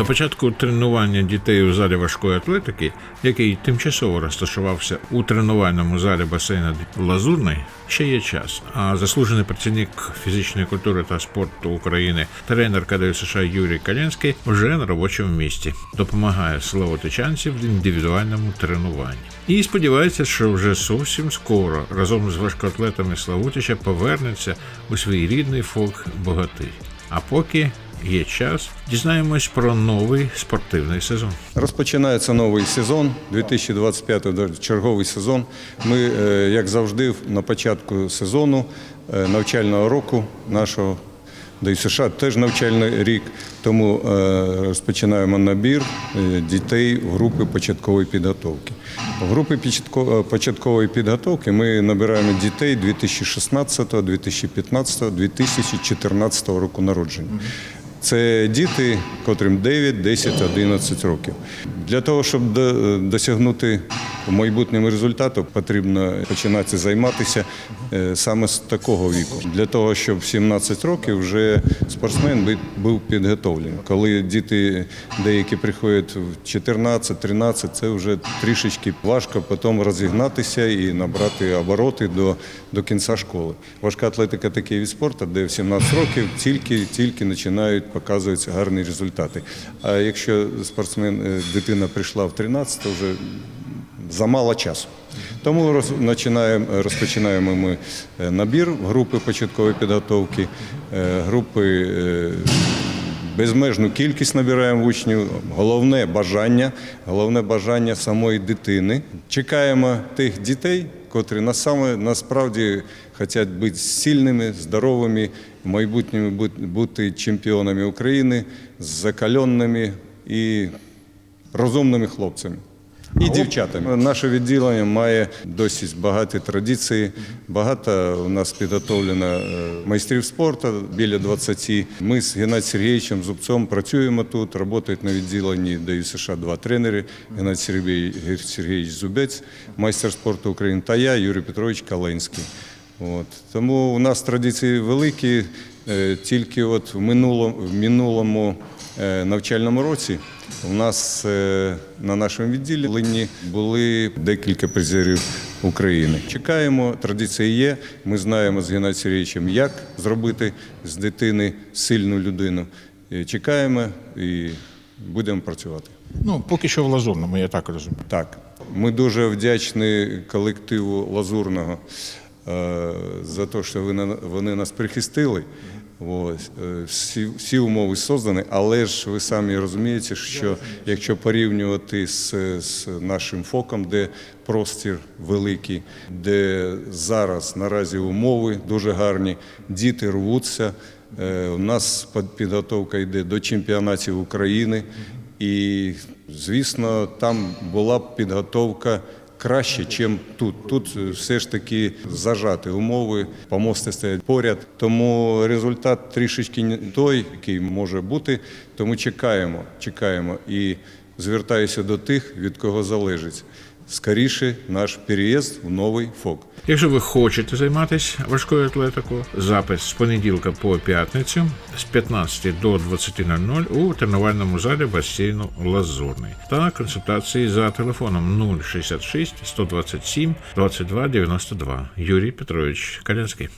На початку тренування дітей у залі важкої атлетики, який тимчасово розташувався у тренувальному залі басейну Лазурний, ще є час. А заслужений працівник фізичної культури та спорту України, тренер КДЮ США Юрій Калянський вже на робочому місці допомагає словотичанців в індивідуальному тренуванні. І сподівається, що вже зовсім скоро разом з важкоатлетами Славутича повернеться у свій рідний фолк Богатир. А поки є час, дізнаємось про новий спортивний сезон. Розпочинається новий сезон, 2025 черговий сезон. Ми, е, як завжди, на початку сезону е, навчального року нашого да й США теж навчальний рік, тому е, розпочинаємо набір дітей в групи початкової підготовки. Групи початкової підготовки ми набираємо дітей 2016, 2015, 2014 року народження. Це діти, котрим 9, 10, 11 років. Для того, щоб до- досягнути в майбутньому результату, потрібно починати займатися е, саме з такого віку. Для того, щоб в 17 років вже спортсмен був підготовлений. Коли діти деякі приходять в 14-13, це вже трішечки важко потім розігнатися і набрати обороти до, до кінця школи. Важка атлетика такий від спорту, де в 17 років тільки, тільки починають показуватися гарні результати. А якщо спортсмен, е, дитина прийшла в 13, то вже замало часу. Тому роз, починаємо, розпочинаємо ми е, набір групи початкової підготовки, е, групи е, безмежну кількість набираємо учнів. Головне бажання, головне бажання самої дитини. Чекаємо тих дітей, котрі на саме насправді хочуть бути сильними, здоровими, в майбутньому бути- чемпіонами України, закаленими і розумними хлопцями. І дівчатами. Наше відділення має досить багаті традиції. Багато у нас підготовлено е, майстрів спорту, біля 20. Ми з Геннадієм Сергійовичем Зубцом працюємо тут, працюють на відділенні ДЮ США два тренери. Геннадій Сергій- Сергійович Зубець, майстер спорту України та я, Юрій Петрович Калинський. От. Тому у нас традиції великі, е, тільки от в минулому, в минулому навчальному році у нас е, на нашому відділенні були декілька призерів України. Чекаємо, традиції є. Ми знаємо з Геннадієм Сергійовичем, як зробити з дитини сильну людину. Е, Чекаємо і будемо працювати. Ну, поки що в лазурному, я так розумію. Так, ми дуже вдячні колективу Лазурного е, за те, що вони нас прихистили. Ось, е, всі, всі умови создані, але ж ви самі розумієте, що якщо порівнювати з, з нашим фоком, де простір великий, де зараз наразі умови дуже гарні, діти рвуться. Е, У нас підготовка йде до чемпіонатів України. І, звісно, там була б підготовка краще, ніж тут. Тут все ж таки зажати умови, помости стоять поряд. Тому результат трішечки не той, який може бути. Тому чекаємо, чекаємо і звертаюся до тих, від кого залежить. Скоріше наш переїзд в новий ФОК. Якщо ви хочете займатися важкою атлетикою, запис з понеділка по п'ятницю з 15 до 20.00 у тренувальному залі басейну Лазурний та консультації за телефоном 066 127 22 92. Юрій Петрович Калянський.